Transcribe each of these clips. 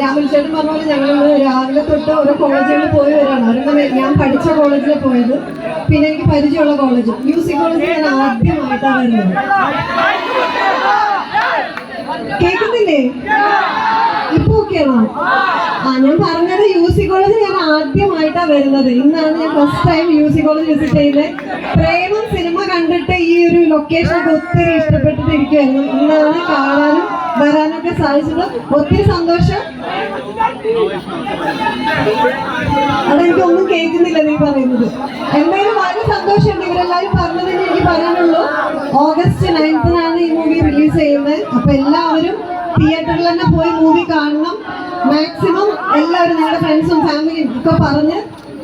രാമൻ ചേട്ടൻ പറഞ്ഞ പോലെ ഞങ്ങൾ രാവിലെ തൊട്ട് ഓരോ കോളേജുകളിൽ പോയി വരാണ് ഞാൻ പഠിച്ച കോളേജിൽ പോയത്. പിന്നെ എനിക്ക് പരിചയമുള്ള കോളേജ്. മ്യൂസിക് കോളേജിൽ ഞാൻ ആദ്യമായിട്ടാണ് വരുന്നത്. കേൾക്കുന്നില്ലേ? ഇപ്പൊ ഓക്കെയാണോ ആ ഞാൻ പറഞ്ഞത് യു സി കോളേജ് ഞാൻ ആദ്യമായിട്ടാണ് വരുന്നത്. ഇന്നാണ് ഞാൻ first time U C college visit ചെയ്തത് പ്രേമം സിനിമ ഒരു ലൊക്കേഷൻ ഒക്കെ ഒത്തിരി ഇഷ്ടപ്പെട്ടിട്ടിരിക്കുമായിരുന്നു ഇന്നാണ് കാണാനും വരാനൊക്കെ സാധിച്ചത് ഒത്തിരി സന്തോഷം. അതെനിക്ക് ഒന്നും കേൾക്കുന്നില്ല നീ പറയുന്നത്. എന്തായാലും വളരെ സന്തോഷമുണ്ട്. ഇവരെല്ലാവരും പറഞ്ഞതിന് എനിക്ക് പറയാനുള്ളൂ. ഓഗസ്റ്റ് നയൻത്തിനാണ് ഈ മൂവി റിലീസ് ചെയ്യുന്നത്. അപ്പൊ എല്ലാവരും തിയേറ്ററിൽ തന്നെ പോയി മൂവി കാണണം. മാക്സിമം എല്ലാവരും നിങ്ങളുടെ ഫ്രണ്ട്സും ഫാമിലിയും ഒക്കെ പറഞ്ഞ്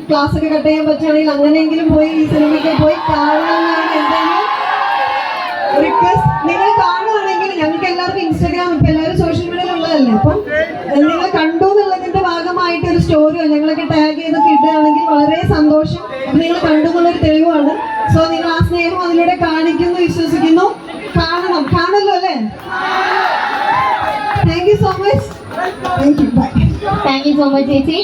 ക്ലാസ് ഒക്കെ കട്ട് ചെയ്യാൻ പറ്റുകയാണെങ്കിൽ അങ്ങനെയെങ്കിലും പോയി ഈ സിനിമയ്ക്ക് പോയി കാണണം. നിങ്ങൾ കാണുവാണെങ്കിൽ ഞങ്ങൾക്ക് എല്ലാവർക്കും ഇൻസ്റ്റാഗ്രാം ഇപ്പൊ എല്ലാവരും സോഷ്യൽ മീഡിയയിൽ ഉള്ളതല്ലേ? അപ്പം നിങ്ങൾ കണ്ടു എന്നുള്ളതിന്റെ ഭാഗമായിട്ട് ഒരു സ്റ്റോറിയോ ഞങ്ങളൊക്കെ ടാഗ് ചെയ്തൊക്കെ ഇടുകയാണെങ്കിൽ വളരെ സന്തോഷം. നിങ്ങൾ കണ്ടു എന്നുള്ളൊരു തെളിവാണ്. സോ നിങ്ങൾ ആ സ്നേഹം അതിലൂടെ കാണിക്കുന്നു വിശ്വസിക്കുന്നു. കാണണം. കാണല്ലോ അല്ലേ? Thank you so much thank you bye thank you so much ചേച്ചി.